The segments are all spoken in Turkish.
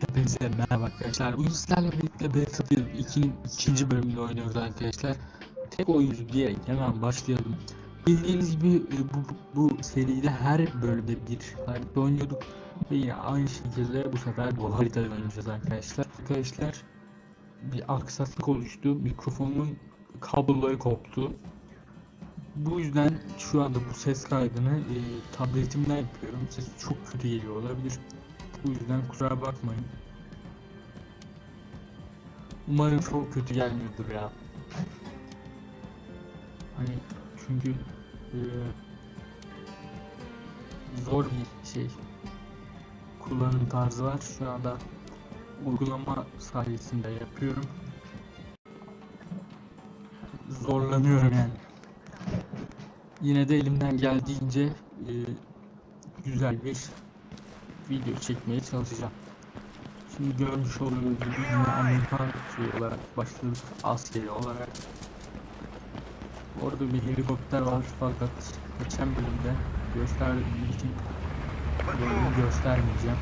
Hepinize merhaba arkadaşlar. Bugün sizlerle birlikte Battlefield 2'nin ikinci bölümünde oynuyoruz arkadaşlar. Tek oyuncu diyerek hemen başlayalım. Bildiğiniz gibi e, bu, bu seride her bölümde bir harita oynuyorduk. Ve yine aynı şekilde bu sefer bu haritada oynayacağız arkadaşlar. Arkadaşlar bir aksaklık oluştu. Mikrofonun kabloları koptu. Bu yüzden şu anda bu ses kaydını e, tabletimden yapıyorum. Ses çok kötü geliyor olabilir. Bu yüzden kusura bakmayın. Umarım çok kötü gelmiyordur ya. Hani çünkü e, zor bir şey. Kullanım tarzı var. Şu anda uygulama sayesinde yapıyorum. Zorlanıyorum yani. Yine de elimden geldiğince e, güzel bir video çekmeye çalışacağım. Şimdi görmüş olduğunuz gibi yine Amerikan şey olarak başladık askeri olarak. Orada bir helikopter var fakat geçen bölümde gösterdiğim için bölümü göstermeyeceğim.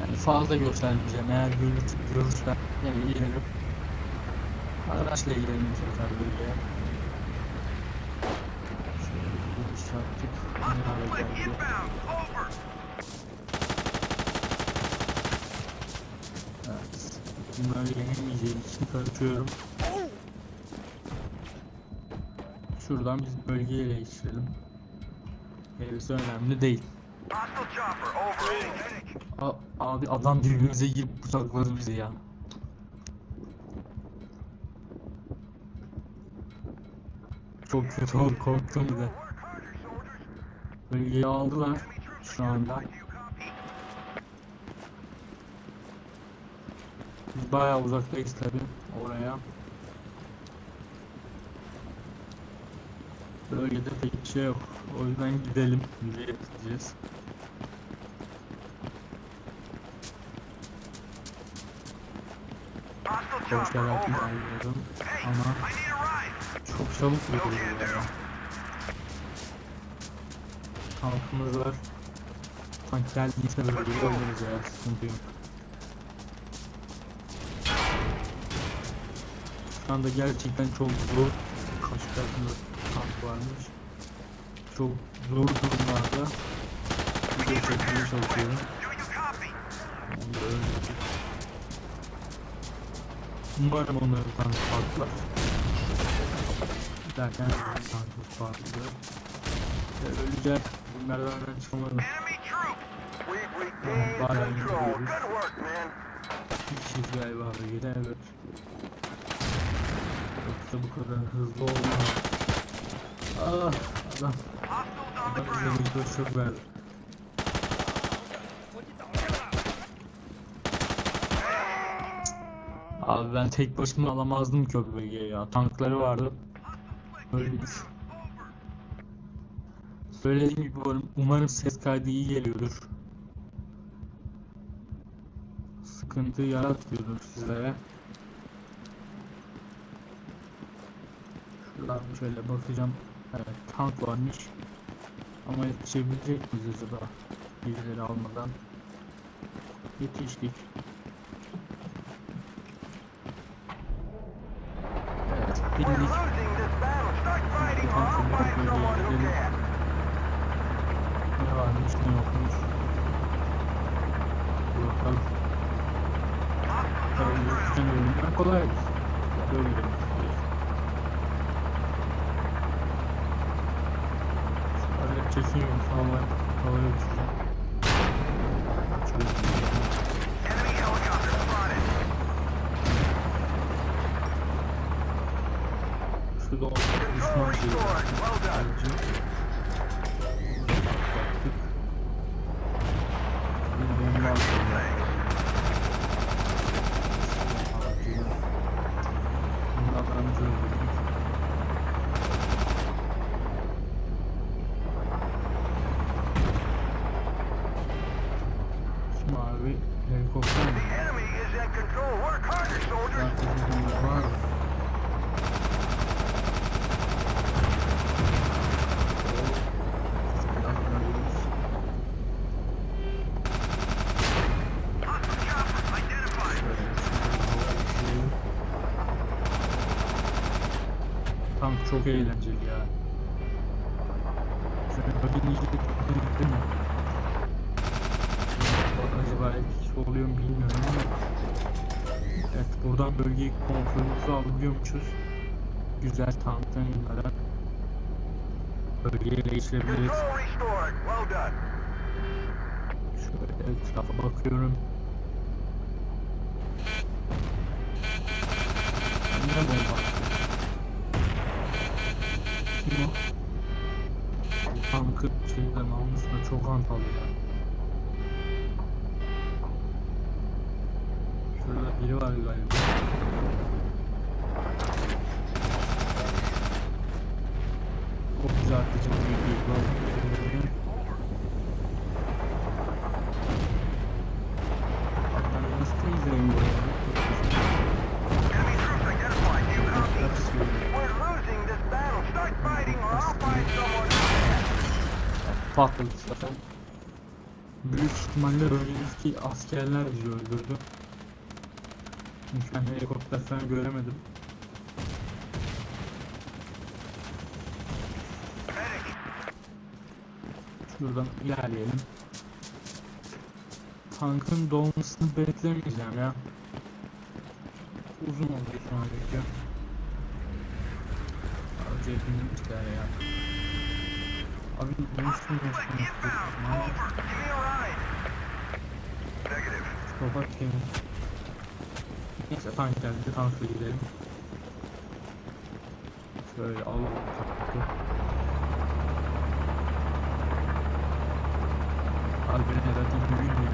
Yani fazla göstermeyeceğim eğer görür, görürsem yani ilgilenirim. Araçla bu sefer böyle. Şöyle geldi. Evet. Bunları yenemeyeceği için karışıyorum. Şuradan biz bölgeyi ele geçirelim. Gerisi önemli değil. A abi adam birbirimize girip bıçakladı bizi ya. Çok kötü oldu korktum bir de. Bölgeyi aldılar şu anda. Biz bayağı uzaktayız tabi oraya. Bölgede pek bir şey yok. O yüzden gidelim. Yürüyerek gideceğiz. Koşarak ilerliyorum. Ama çok çabuk vuruyor ya. Tankımız var. Tank geldiyse bölgeyi alırız ya. Sıkıntı yok. Şu anda gerçekten çok zor karşı tarafında tank varmış. Çok zor durumlarda video çekmeye çalışıyorum. Umarım onları tank patlar. Derken tankımız patlıyor. Öleceğim. Bu merdivenden çıkamadım. Bayağı gidiyoruz. Kişiyiz galiba bölgede evet. Yoksa bu kadar hızlı olmaz. Ah adam. Adam bize bir çok verdi. Abi ben tek başıma alamazdım ki o bölgeyi ya. Tankları vardı. Öyle bir Söylediğim gibi umarım, ses kaydı iyi geliyordur. Sıkıntı yaratmıyordur sizlere. Şuradan şöyle bakacağım. Evet tank varmış. Ama yetişebilecek miyiz acaba? Birileri almadan. Yetiştik. Evet bindik. Tankın bölgeye gidelim. Varmış ne yokmuş. Bakalım. Tabii yürüyüşten ölümden kolay. Böyle gidelim. Öyle çekiyorum hava havaya uçacağım. Şurada düşman şeyi var. Bence. Baktık. Bir bomba atıyorlar. Bunu adamımızı öldürdük. Şu mavi helikopter mi? Herkesin var mı? Çok eğlenceli ya. Şöyle bakın iyice değil mi? Acaba etkisi oluyor mu bilmiyorum ama Evet buradan bölgeyi kontrolümüzü alabiliyormuşuz. Güzel tanktan inmeden. Well done. Şöyle etrafa bakıyorum. Ne bomba? Bu Tankı şeyden almışlar çok hantalı ya. Şurada biri var galiba. Patladı zaten. Büyük ihtimalle bölgedeki askerler bizi öldürdü. Çünkü ben helikopter falan göremedim. Şuradan ilerleyelim. Tankın dolmasını beklemeyeceğim ya. Uzun oldu şu an. Abi binmişler ya. Abi ne. Negative. Kapat kendini. Neyse tank geldi. Tankla gidelim. Şöyle alalım tankı. Abi ben yürüyeyim ya.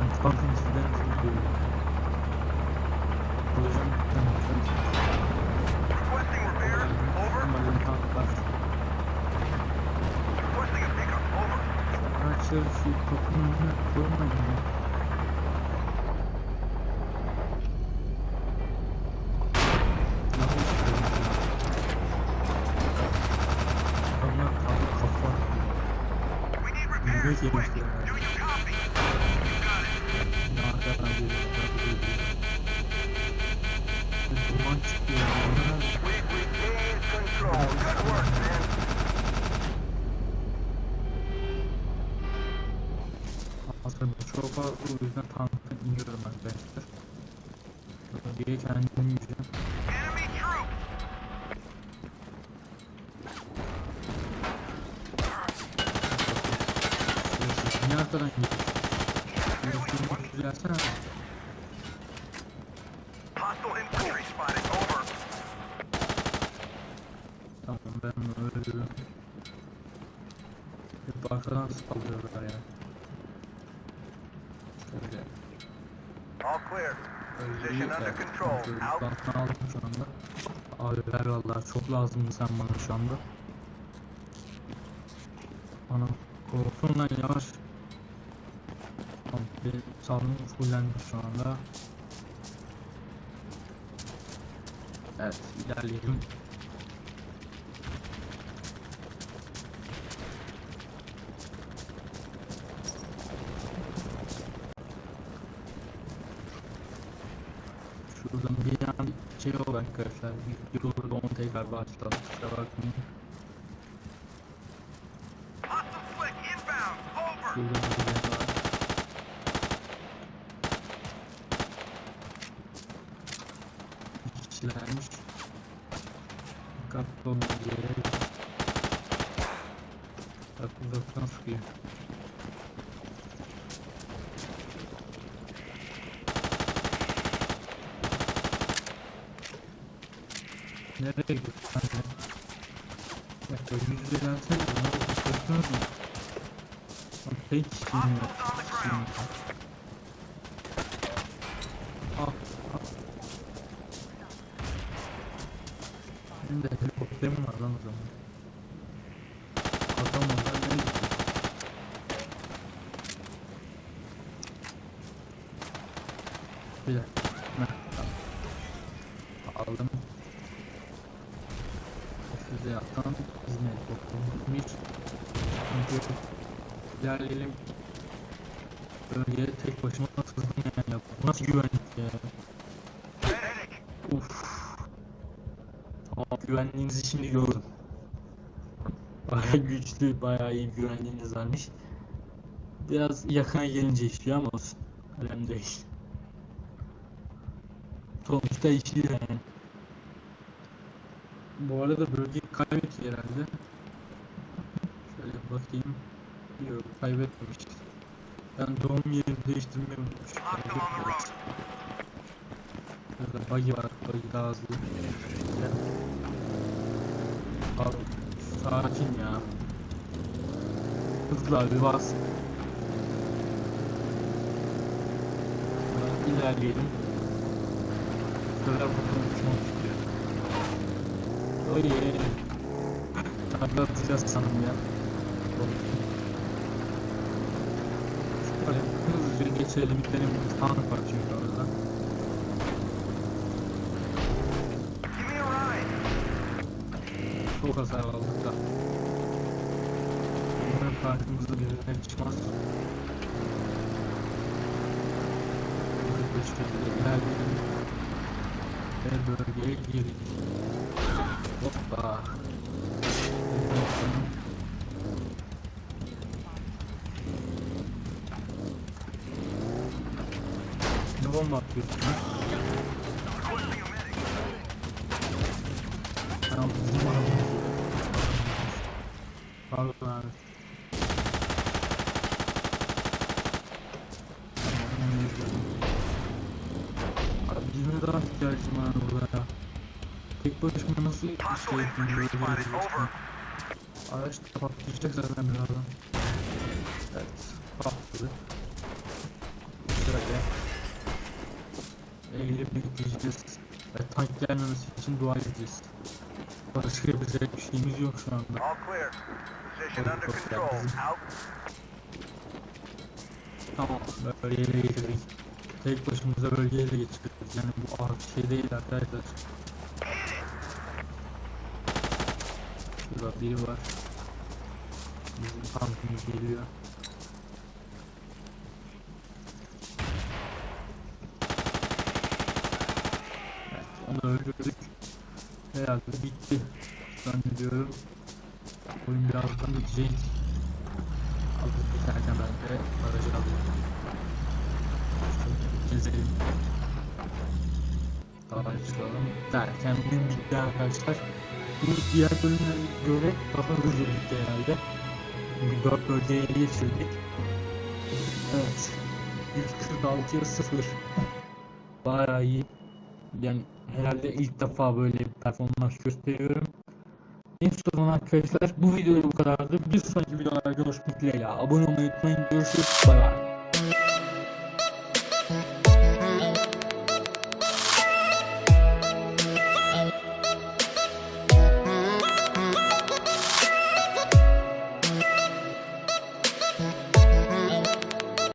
Ben tankın içinden yürüyorum. Alacağım bir tane. Şu kapının önüne koymayın ya. Fazla o yüzden tanktan iniyorum arkadaşlar. Diye kendimi yiyeceğim. Niye arkadan düzelsene. Spotted. Over. Tamam ben öldürdüm. Hep arkadan saldırıyorlar ya. Şöyle. All clear. Position under control. Out. Aldım şu anda. Abi ver vallahi çok lazımdı sen bana şu anda. Bana korkun lan yavaş. Tamam benim sağlığım fullendi şu anda. Evet ilerleyelim. Şuradan bir an şey oldu arkadaşlar. Durdu onu tekrar başladım. Kusura bakmayın. Hostile Nereye gidiyorsun sen ya? Bak yüz yüze gelsene. Bunları tutuyorsunuz mu? Bak ya. Kişiyim ground. ya. Al, al. Benim de helikopterim var lan o zaman. Adam oradan nereye gidiyor? Bir dakika. Aldım. Size yaptan bizim helikopterimiz. Çünkü ilerleyelim. Bölgeye tek başıma sızdım yani ya. Bu nasıl güvenlik ya? Medic. Uf. Tamam güvenliğinizi şimdi gördüm. Bayağı güçlü, bayağı iyi güvenliğiniz varmış. Biraz yakına gelince işliyor ama olsun. Önemli değil. Sonuçta işliyor. Bu arada bölgeyi kaybettik herhalde. Şöyle bakayım. Yok kaybetmemiştik. Ben doğum yerini değiştirmeyi unutmuşum. Burada buggy var. Buggy daha hızlı. Abi sakin ya. Hızlı abi bas. İlerleyelim. Şöyle bakalım. Oy. Abi atacağız sanırım ya. Hızlıca geçelim. Benim tank var çünkü orada. Çok hasar aldık da. Umarım karşımıza birileri çıkmaz. Hızlı bir şekilde ilerleyelim. Ve bölgeye girdik. Ha? Tamam. Pardon abi. Birine daha ihtiyacım var burada ya. Tek başıma nasıl şey yapayım böyle bir geçtim. Araç patlayacak zaten birazdan. Evet, patladı. Bekleyeceğiz. Ve tank gelmemesi için dua edeceğiz. Başka yapacak bir şeyimiz yok şu anda. Tamam, böyle getirdik. Tek başımıza bölgeye ele geçirdik. Yani bu bir şey değil arkadaşlar. Şurada biri var. Bizim tankımız geliyor. Evet, onu öldürdük. Herhalde bitti. Zannediyorum. Oyun birazdan bitecek. Alıp biterken ben de aracı alayım. Gezelim. Daha çıkalım derken oyun bitti arkadaşlar. Bu diğer bölümlere göre daha hızlı bitti herhalde. Çünkü 4 bölgeye geçirdik. Evet. 146'ya 0. Bayağı iyi. Yani herhalde ilk defa böyle bir performans gösteriyorum. Zaman arkadaşlar bu video bu kadardı. Bir sonraki videolarda görüşmek dileğiyle. Abone olmayı unutmayın. Görüşürüz. Bay bay.